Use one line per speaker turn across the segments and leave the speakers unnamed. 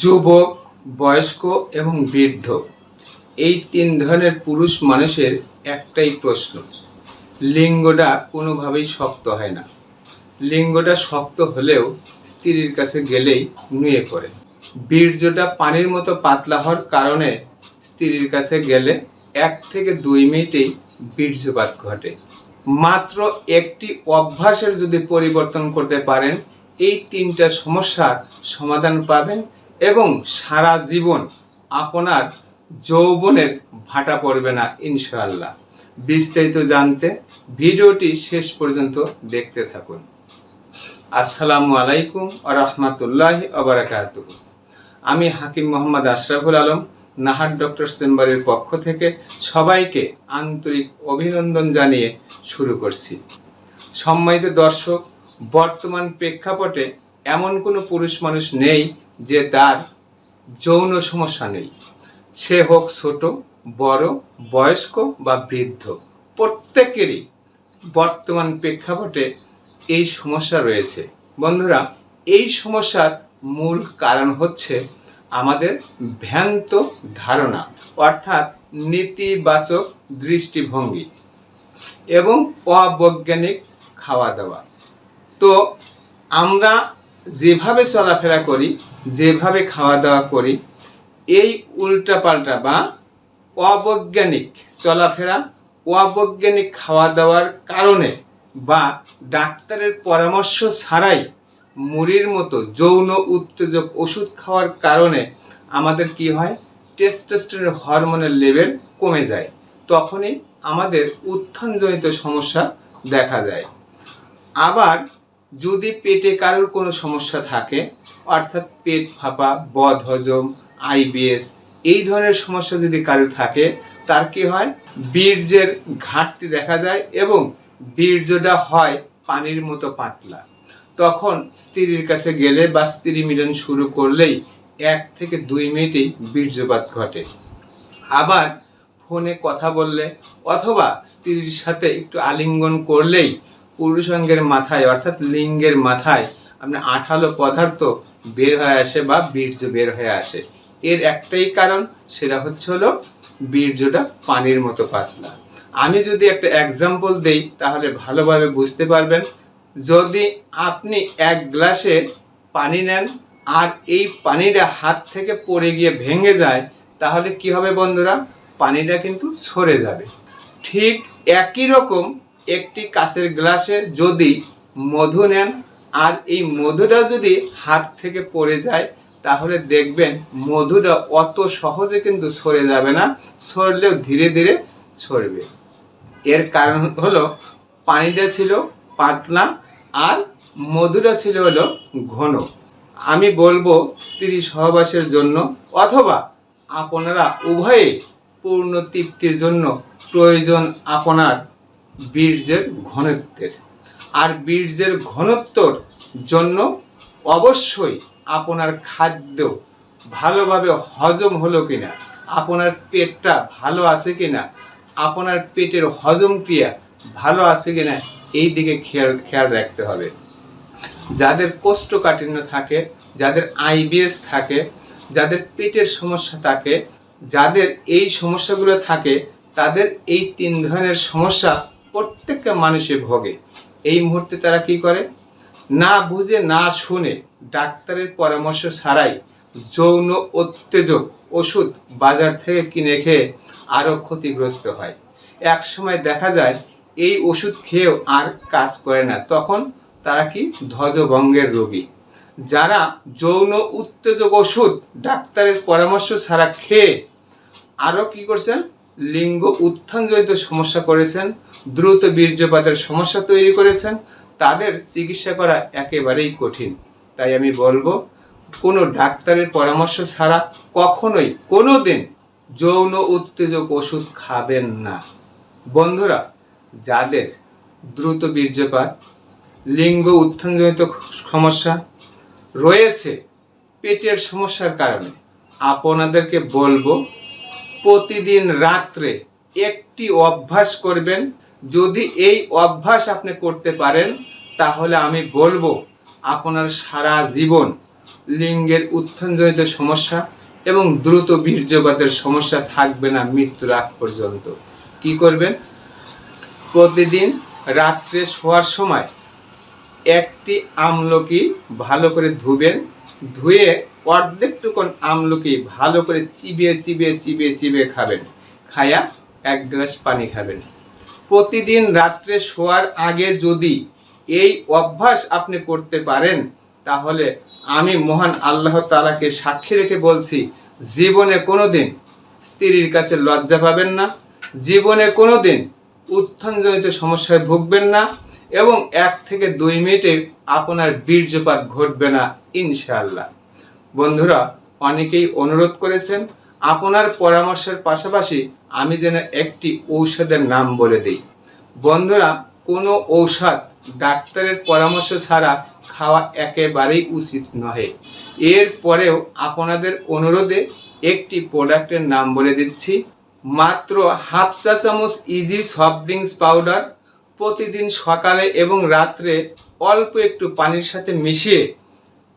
যুবক, বয়স্ক এবং বৃদ্ধ। এই তিন ধরনের পুরুষ মানুষের একটাই প্রশ্ন, লিঙ্গটা কোনোভাবেই শক্ত হয় না। লিঙ্গটা শক্ত হলেও স্ত্রীর কাছে গেলেই নুয়ে পড়ে। বীর্যটা পানির মতো পাতলা হওয়ার কারণে স্ত্রীর কাছে গেলে এক থেকে দুই মিনিটেই বীর্যপাত ঘটে। মাত্র একটি অভ্যাসের যদি পরিবর্তন করতে পারেন, এই তিনটা সমস্যার সমাধান পাবেন এবং সারা জীবন আপনার যৌবনের ভাটা পড়বে না, ইনশাআল্লাহ। বিস্তারিত জানতে ভিডিওটি শেষ পর্যন্ত দেখতে থাকুন। আসসালামু আলাইকুম রহমতুল্লাহ আবরাকাত আমি হাকিম মোহাম্মদ আশরাফুল আলম, নাহার ডক্টর চেম্বারের পক্ষ থেকে সবাইকে আন্তরিক অভিনন্দন জানিয়ে শুরু করছি। সম্মানিত দর্শক, বর্তমান প্রেক্ষাপটে এমন কোনো পুরুষ মানুষ নেই যে তার যৌন সমস্যা নেই। সে হোক ছোট, বড়, বয়স্ক বা বৃদ্ধ, প্রত্যেকেরই বর্তমান প্রেক্ষাপটে এই সমস্যা রয়েছে। বন্ধুরা, এই সমস্যার মূল কারণ হচ্ছে আমাদের ভ্যান্ত ধারণা, অর্থাৎ নেতিবাচক দৃষ্টিভঙ্গি এবং অবৈজ্ঞানিক খাওয়া দাওয়া। তো আমরা যেভাবে চলাফেরা করি, যেভাবে খাওয়া দাওয়া করি, এই উল্টাপাল্টা বা অবৈজ্ঞানিক চলাফেরা, অবৈজ্ঞানিক খাওয়া দাওয়ার কারণে বা ডাক্তারের পরামর্শ ছাড়াই মুড়ির মতো যৌন উত্তেজক ওষুধ খাওয়ার কারণে আমাদের কি হয়? টেস্টোস্টেরন হরমোনের লেভেল কমে যায়। তখনই আমাদের উত্থানজনিত সমস্যা দেখা যায় আবার যদি পেটে কারোর কোনো সমস্যা থাকে, অর্থাৎ পেট ফাঁপা, বদ হজম আইবিএস এই ধরনের সমস্যা যদি কারোর থাকে, তার কি হয়? বীর্যের ঘাটতি দেখা যায় এবং বীর্যটা হয় পানির মতো পাতলা। তখন স্ত্রীর কাছে গেলে বা স্ত্রী মিলন শুরু করলেই এক থেকে দুই মিনিটেই বীর্যপাত ঘটে। আবার ফোনে কথা বললে অথবা স্ত্রীর সাথে একটু আলিঙ্গন করলেই পুরুষাঙ্গের মাথায়, অর্থাৎ লিঙ্গের মাথায় আপনার আঠালো পদার্থ বের হয়ে আসে বা বীর্য বের হয়ে আসে। এর একটাই কারণ, সেটা হচ্ছে হলো বীর্যটা পানির মতো পাতলা। আমি যদি একটা এক্সাম্পল দেই, তাহলে ভালোভাবে বুঝতে পারবেন। যদি আপনি এক গ্লাসে পানি নেন আর এই পানিটা হাত থেকে পড়ে গিয়ে ভেঙে যায়, তাহলে কি হবে বন্ধুরা? পানিটা কিন্তু সরে যাবে। ঠিক একই রকম একটি কাঁচের গ্লাসে যদি মধু নেন, আর এই মধুটা যদি হাত থেকে পড়ে যায়, তাহলে দেখবেন মধুটা অত সহজে কিন্তু সরে যাবে না, সরলেও ধীরে ধীরে সরবে। এর কারণ হলো পানিটা ছিল পাতলা আর মধুটা ছিল হলো ঘন। আমি বলব স্ত্রী সহবাসের জন্য অথবা আপনারা উভয়ে পূর্ণ তৃপ্তির জন্য প্রয়োজন আপনার বীর্যের ঘনত্বের। আর বীর্যের ঘনত্বর জন্য অবশ্যই আপনার খাদ্য ভালোভাবে হজম হলো কিনা, আপনার পেটটা ভালো আছে কিনা, আপনার পেটের হজম ক্রিয়া ভালো আছে কিনা, এই দিকে খেয়াল খেয়াল রাখতে হবে। যাদের কোষ্ঠকাঠিন্য থাকে, যাদের আইবিএস থাকে, যাদের পেটের সমস্যা থাকে, যাদের এই সমস্যাগুলো থাকে, তাদের এই তিন ধরনের সমস্যা প্রত্যেকটা মানুষে ভোগে। এই মুহূর্তে তারা কি করে? না বুঝে, না শুনে ডাক্তারের পরামর্শ ছাড়াই যৌন উত্তেজক ওষুধ বাজার থেকে কিনে খেয়ে আরও ক্ষতিগ্রস্ত হয়। এক সময় দেখা যায় এই ওষুধ খেয়েও আর কাজ করে না। তখন তারা কি? ধ্বজভঙ্গের রোগী। যারা যৌন উত্তেজক ওষুধ ডাক্তারের পরামর্শ ছাড়া খেয়ে আরও কি করছেন? লিঙ্গ উত্থানজনিত সমস্যা করেছেন, দ্রুত বীর্যপাতের সমস্যা তৈরি করেছেন, তাদের চিকিৎসা করা একেবারেই কঠিন। তাই আমি বলব, কোনো ডাক্তারের পরামর্শ ছাড়া কখনোই কোনো দিন যৌন উত্তেজক ওষুধ খাবেন না। বন্ধুরা, যাদের দ্রুত বীর্যপাত, লিঙ্গ উত্থানজনিত সমস্যা রয়েছে, পেটের সমস্যার কারণে, আপনাদেরকে বলব প্রতিদিন রাত্রে একটি অভ্যাস করবেন। যদি এই অভ্যাস আপনি করতে পারেন, তাহলে আমি বলব আপনার সারা জীবন লিঙ্গের উত্থানজনিত সমস্যা এবং দ্রুত বীর্যপাতের সমস্যা থাকবে না মৃত্যুর আগ পর্যন্ত। কি করবেন? প্রতিদিন রাত্রে শোয়ার সময় একটি আমলকি ভালো করে ধুবেন ধুয়ে অর্ধেকটুকুন আমলকি ভালো করে চিবিয়ে চিবিয়ে চিবিয়ে চিবিয়ে খাবেন। খায়া এক গ্লাস পানি খাবেন। প্রতিদিন রাত্রে শোয়ার আগে যদি এই অভ্যাস আপনি করতে পারেন, তাহলে আমি মহান আল্লাহ তালাকে সাক্ষী রেখে বলছি, জীবনে কোনো দিন স্ত্রীর কাছে লজ্জা পাবেন না। জীবনে কোনো দিন উত্থানজনিত সমস্যায় ভুগবেন না। এবং এক থেকে দুই মিনিটে আপনার বীর্যপাত ঘটবে না, ইনশাআল্লাহ। বন্ধুরা, অনেকেই অনুরোধ করেছেন, আপনার পরামর্শের পাশাপাশি আমি যেন একটি ঔষধের নাম বলে দিই। বন্ধুরা, কোনো ঔষধ ডাক্তারের পরামর্শ ছাড়া খাওয়া একেবারেই উচিত নহে। এর পরেও আপনাদের অনুরোধে একটি প্রোডাক্টের নাম বলে দিচ্ছি, মাত্র হাফ চা চামচ ইজি সফট ড্রিঙ্কস পাউডার প্রতিদিন সকালে এবং রাত্রে অল্প একটু পানির সাথে মিশিয়ে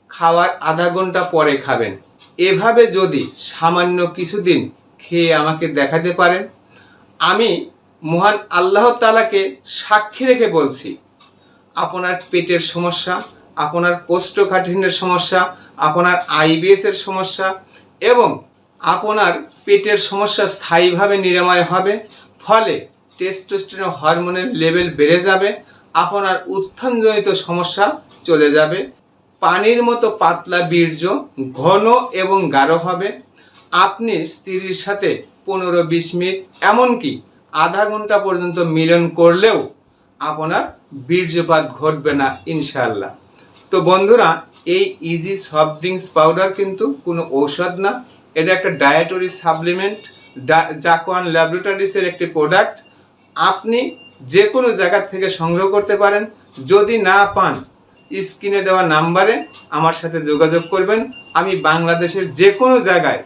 খাওয়ার আধা ঘণ্টা পরে খাবেন। এভাবে যদি সামান্য কিছুদিন খেয়ে আমাকে দেখাতে পারেন, আমি মহান আল্লাহ তালাকে সাক্ষী রেখে বলছি, আপনার পেটের সমস্যা, আপনার কোষ্ঠকাঠিন্যের সমস্যা, আপনার আইবিএস এর সমস্যা এবং আপনার পেটের সমস্যা স্থায়ীভাবে নিরাময় হবে, ফলে টেস্টোস্টেরন হরমোনের লেভেল বেড়ে যাবে, আপনার উত্থানজনিত সমস্যা চলে যাবে, পানির মতো পাতলা বীর্য ঘন এবং গাঢ় হবে, আপনি স্ত্রীর সাথে পনেরো বিশ মিনিট এমনকি আধা ঘণ্টা পর্যন্ত মিলন করলেও আপনার বীর্যপাত ঘটবে না ইনশাল্লাহ তো বন্ধুরা, এই ইজি সফট ড্রিঙ্কস পাউডার কিন্তু কোনো ঔষধ না, এটা একটা ডায়েটরি সাপ্লিমেন্ট জাকওয়ান ল্যাবরেটরিসের একটি প্রোডাক্ট আপনি যে কোনো জায়গা থেকে সংগ্রহ করতে পারেন। যদি না পান, স্ক্রিনে দেওয়া নাম্বারে আমার সাথে যোগাযোগ করবেন। আমি বাংলাদেশের যে কোনো জায়গায়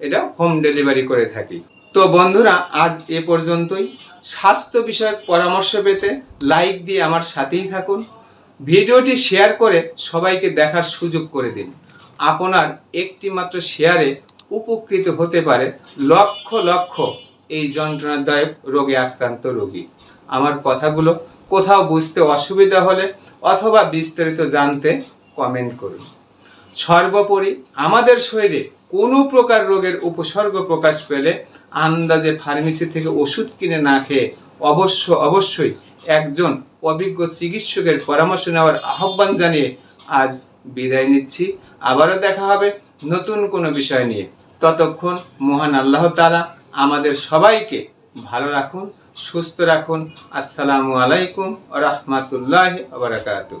এটা হোম ডেলিভারি করে থাকি। তো বন্ধুরা, আজ এ পর্যন্তই। স্বাস্থ্য বিষয়ক পরামর্শ পেতে লাইক দিয়ে আমার সাথেই থাকুন। ভিডিওটি শেয়ার করে সবাইকে দেখার সুযোগ করে দিন। আপনার একটি মাত্র শেয়ারে উপকৃত হতে পারে লক্ষ লক্ষ এই যন্ত্রণাদায়ক রোগে আক্রান্ত রোগী। আমার কথাগুলো কোথাও বুঝতে অসুবিধা হলে অথবা বিস্তারিত জানতে কমেন্ট করুন। সর্বোপরি আমাদের শরীরে কোনো প্রকার রোগের উপসর্গ প্রকাশ পেলে আন্দাজে ফার্মেসি থেকে ওষুধ কিনে না খেয়ে অবশ্য অবশ্যই একজন অভিজ্ঞ চিকিৎসকের পরামর্শ নেওয়ার আহ্বান জানিয়ে আজ বিদায় নিচ্ছি। আবারও দেখা হবে নতুন কোনো বিষয় নিয়ে। ততক্ষণ মহান আল্লাহ তালা আমাদের সবাইকে ভালো রাখুন সুস্থ রাখুন। আসসালামু আলাইকুম রহমতুল্লাহ বারাকাতু